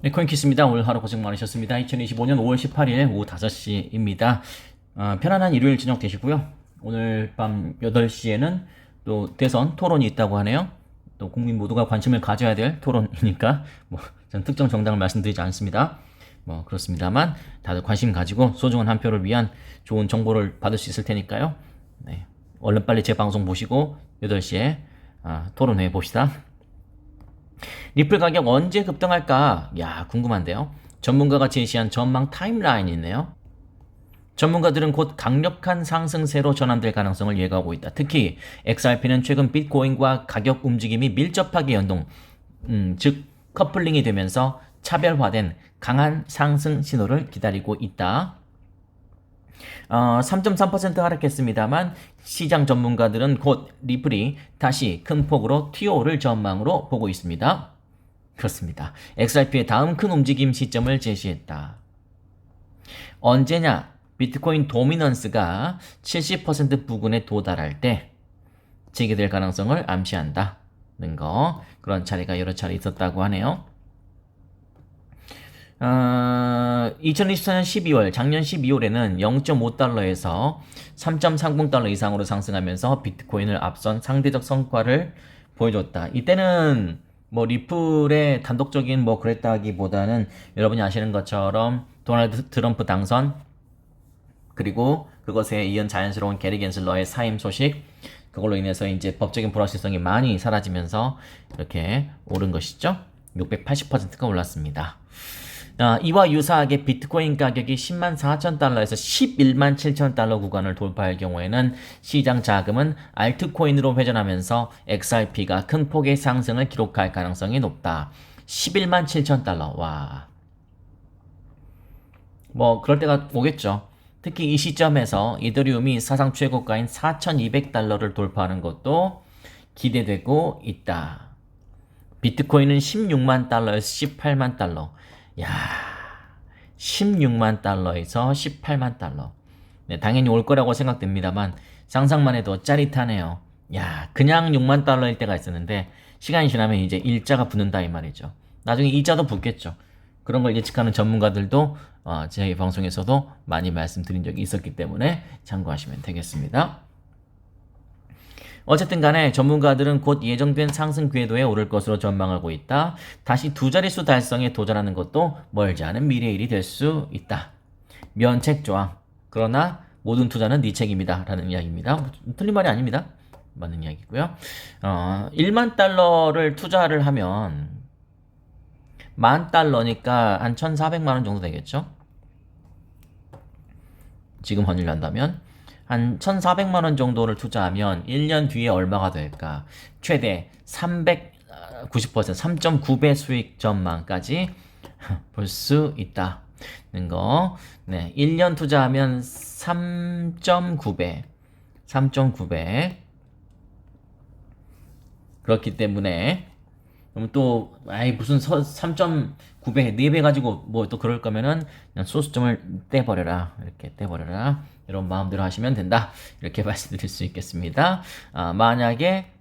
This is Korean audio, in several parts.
네, 코인키스입니다. 오늘 하루 고생 많으셨습니다. 2025년 5월 18일 오후 5시입니다. 아, 편안한 일요일 저녁 되시고요. 오늘 밤 8시에는 또 대선 토론이 있다고 하네요. 또 국민 모두가 관심을 가져야 될 토론이니까 뭐 전 특정 정당을 말씀드리지 않습니다. 뭐 그렇습니다만 다들 관심 가지고 소중한 한 표를 위한 좋은 정보를 받을 수 있을 테니까요. 네. 얼른 빨리 제 방송 보시고 8시에 아, 토론해 봅시다. 리플 가격 언제 급등할까? 야, 궁금한데요. 전문가가 제시한 전망 타임라인이 있네요. 전문가들은 곧 강력한 상승세로 전환될 가능성을 예고하고 있다. 특히 XRP는 최근 비트코인과 가격 움직임이 밀접하게 연동, 음, 즉 커플링이 되면서 차별화된 강한 상승 신호를 기다리고 있다. 어, 3.3% 하락했습니다만 시장 전문가들은 곧 리플이 다시 큰 폭으로 TO를 전망으로 보고 있습니다. 그렇습니다. XRP의 다음 큰 움직임 시점을 제시했다. 언제냐? 비트코인 도미넌스가 70% 부근에 도달할 때 재개될 가능성을 암시한다는 거 그런 차례가 여러 차례 있었다고 하네요. 어, 2024년 12월, 작년 12월에는 0.5달러에서 3.30달러 이상으로 상승하면서 비트코인을 앞선 상대적 성과를 보여줬다. 이때는 뭐 리플의 단독적인 뭐 그랬다기보다는 여러분이 아시는 것처럼 도널드 트럼프 당선 그리고 그것에 이은 자연스러운 게리 겐슬러의 사임 소식 그걸로 인해서 이제 법적인 불확실성이 많이 사라지면서 이렇게 오른 것이죠. 680%가 올랐습니다. 아, 이와 유사하게 비트코인 가격이 10만 4천 달러에서 11만 7천 달러 구간을 돌파할 경우에는 시장 자금은 알트코인으로 회전하면서 XRP가 큰 폭의 상승을 기록할 가능성이 높다. 11만 7천 달러. 와. 뭐 그럴 때가 오겠죠. 특히 이 시점에서 이더리움이 사상 최고가인 4,200달러를 돌파하는 것도 기대되고 있다. 비트코인은 16만 달러에서 18만 달러. 야, 16만 달러에서 18만 달러. 네, 당연히 올 거라고 생각됩니다만 상상만 해도 짜릿하네요. 야, 그냥 6만 달러일 때가 있었는데 시간이 지나면 이제 일자가 붙는다 이 말이죠. 나중에 이자도 붙겠죠. 그런 걸 예측하는 전문가들도 어, 제 방송에서도 많이 말씀드린 적이 있었기 때문에 참고하시면 되겠습니다. 어쨌든 간에 전문가들은 곧 예정된 상승 궤도에 오를 것으로 전망하고 있다. 다시 두 자릿수 달성에 도전하는 것도 멀지 않은 미래 일이 될 수 있다. 면책 조항. 그러나 모든 투자는 네 책임이다. 라는 이야기입니다. 틀린 말이 아닙니다. 맞는 이야기고요. 어, 1만 달러를 투자를 하면 만 달러니까 한 1,400만 원 정도 되겠죠? 지금 환율 난다면 한 1,400만 원 정도를 투자하면 1년 뒤에 얼마가 될까? 최대 390% 3.9배 수익 전망까지 볼 수 있다는 거. 네, 1년 투자하면 3.9배. 3.9배. 그렇기 때문에 그럼 또 아이 무슨 3.9배 4배 가지고 뭐 또 그럴 거면은 그냥 소수점을 떼버려라. 이렇게 떼버려라. 이런 마음대로 하시면 된다. 이렇게 말씀드릴 수 있겠습니다. 아, 만약에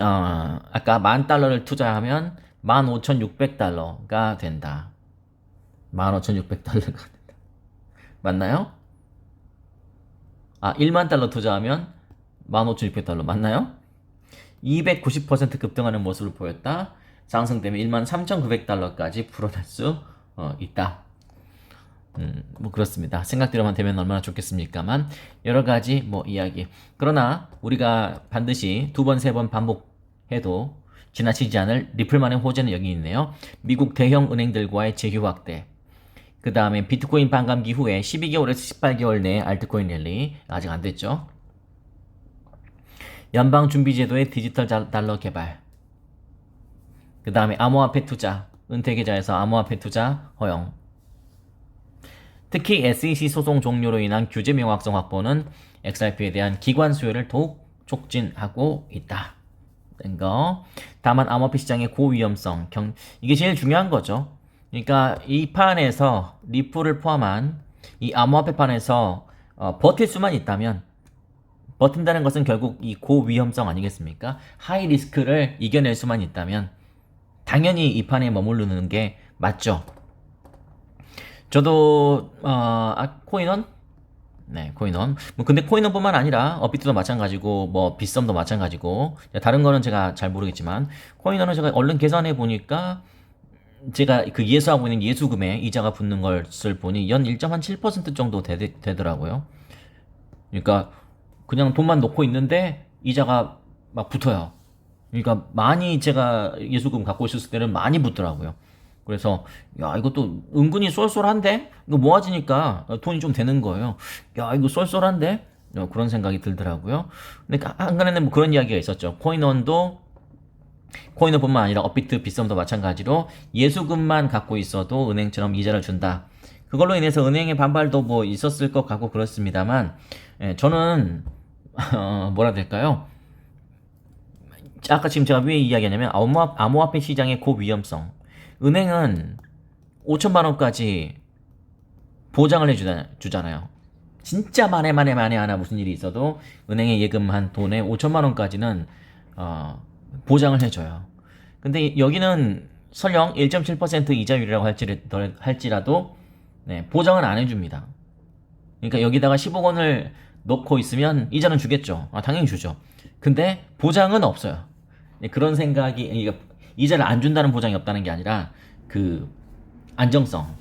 어, 아까 만 달러를 투자하면 15,600달러가 된다. 15,600달러가 된다. 맞나요? 아 1만 달러 투자하면 15,600달러 맞나요? 290% 급등하는 모습을 보였다. 상승되면 13,900달러까지 불어날 수 어, 있다. 음, 뭐 그렇습니다. 생각대로만 되면 얼마나 좋겠습니까만 여러 가지 뭐 이야기. 그러나 우리가 반드시 두 번, 세 번 반복해도 지나치지 않을 리플만의 호재는 여기 있네요. 미국 대형 은행들과의 제휴 확대. 그 다음에 비트코인 반감기 후에 12개월에서 18개월 내에 알트코인 랠리 아직 안 됐죠. 연방준비제도의 디지털 달러 개발. 그 다음에 암호화폐 투자. 은퇴계좌에서 암호화폐 투자 허용. 특히 SEC 소송 종료로 인한 규제 명확성 확보는 XRP에 대한 기관 수요를 더욱 촉진하고 있다. 된 거. 다만 암호화폐 시장의 고위험성, 경, 이게 제일 중요한 거죠. 그러니까 이 판에서 리플을 포함한 이 암호화폐 판에서 어, 버틸 수만 있다면 버틴다는 것은 결국 이 고위험성 아니겠습니까? 하이 리스크를 이겨낼 수만 있다면 당연히 이 판에 머무르는 게 맞죠. 저도 어, 아, 코인원 네, 코인원. 뭐 근데 코인원뿐만 아니라 업비트도 마찬가지고 뭐 빗썸도 마찬가지고 다른 거는 제가 잘 모르겠지만 코인원은 제가 얼른 계산해 보니까 제가 그 예수하고 있는 예수금에 이자가 붙는 것을 보니 연 1.7% 정도 되, 되더라고요. 그러니까 그냥 돈만 놓고 있는데 이자가 막 붙어요. 그러니까 많이 제가 예수금 갖고 있었을 때는 많이 붙더라고요. 그래서 야 이것도 은근히 쏠쏠한데 이거 모아지니까 돈이 좀 되는 거예요. 야 이거 쏠쏠한데 어, 그런 생각이 들더라고요. 근데 한간에는 뭐 그런 이야기가 있었죠. 코인원도 코인원뿐만 아니라 업비트 비썸도 마찬가지로 예수금만 갖고 있어도 은행처럼 이자를 준다. 그걸로 인해서 은행의 반발도 뭐 있었을 것 같고 그렇습니다만 예, 저는 어, 뭐라 될까요? 아까 지금 제가 왜 이야기하냐면 암호화, 암호화폐 시장의 고위험성 은행은 5천만 원까지 보장을 해주잖아요. 진짜 만에 만에 만에 하나 무슨 일이 있어도 은행에 예금한 돈에 5천만 원까지는 어, 보장을 해줘요. 근데 여기는 설령 1.7% 이자율이라고 할지라도 네, 보장은 안 해줍니다. 그러니까 여기다가 10억 원을 넣고 있으면 이자는 주겠죠. 아, 당연히 주죠. 근데 보장은 없어요. 네, 그런 생각이 그러니까 이자를 안 준다는 보장이 없다는 게 아니라 그 안정성.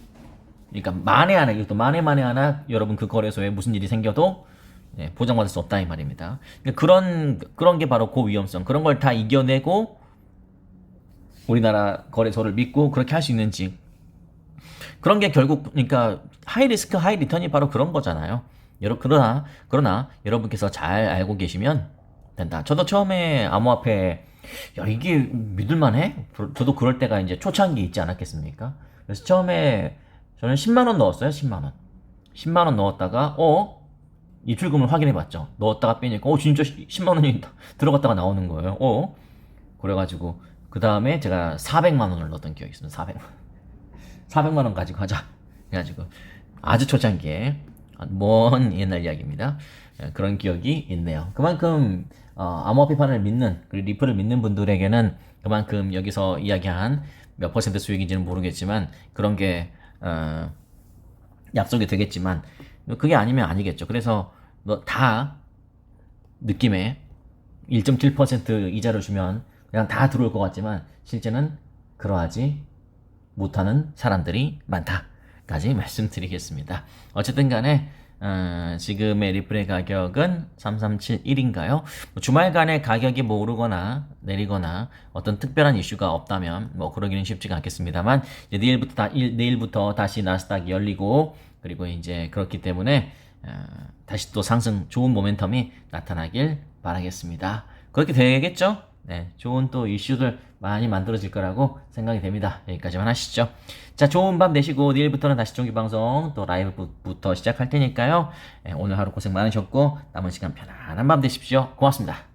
그러니까 만에 하나 이것도 만에 만에 하나 여러분 그 거래소에 무슨 일이 생겨도 네, 보장받을 수 없다 이 말입니다. 그러니까 그런 그런 게 바로 고위험성. 그런 걸 다 이겨내고 우리나라 거래소를 믿고 그렇게 할 수 있는지 그런 게 결국 그러니까 하이 리스크 하이 리턴이 바로 그런 거잖아요. 여러 그러나 그러나 여러분께서 잘 알고 계시면 된다. 저도 처음에 암호화폐 야 이게 믿을만해? 저도 그럴 때가 이제 초창기 있지 않았겠습니까? 그래서 처음에 저는 10만 원 넣었어요. 10만 원. 10만 원 넣었다가 어 입출금을 확인해 봤죠. 넣었다가 빼니까 어 진짜 10만 원이 들어갔다가 나오는 거예요. 어 그래가지고 그 다음에 제가 400만 원을 넣었던 기억이 있습니다. 400만 400만 원 가지고 하자. 그래가지고 아주 초창기에 먼 옛날 이야기입니다. 예, 그런 기억이 있네요. 그만큼 어, 암호화폐판을 믿는 그리고 리플을 믿는 분들에게는 그만큼 여기서 이야기한 몇 퍼센트 수익인지는 모르겠지만 그런 게 어, 약속이 되겠지만 그게 아니면 아니겠죠. 그래서 다 느낌에 1.7% 이자를 주면 그냥 다 들어올 것 같지만 실제는 그러하지 못하는 사람들이 많다까지 말씀드리겠습니다. 어쨌든 간에 어, 지금의 리플의 가격은 3371인가요? 뭐 주말간에 가격이 뭐 오르거나 내리거나 어떤 특별한 이슈가 없다면 뭐 그러기는 쉽지가 않겠습니다.만 내일부터 다, 일, 내일부터 다시 나스닥이 열리고 그리고 이제 그렇기 때문에 어, 다시 또 상승 좋은 모멘텀이 나타나길 바라겠습니다. 그렇게 되겠죠? 네, 좋은 또 이슈들 많이 만들어질 거라고 생각이 됩니다. 여기까지만 하시죠. 자, 좋은 밤 되시고 내일부터는 다시 종기 방송 또 라이브부터 시작할 테니까요. 네, 오늘 하루 고생 많으셨고 남은 시간 편안한 밤 되십시오. 고맙습니다.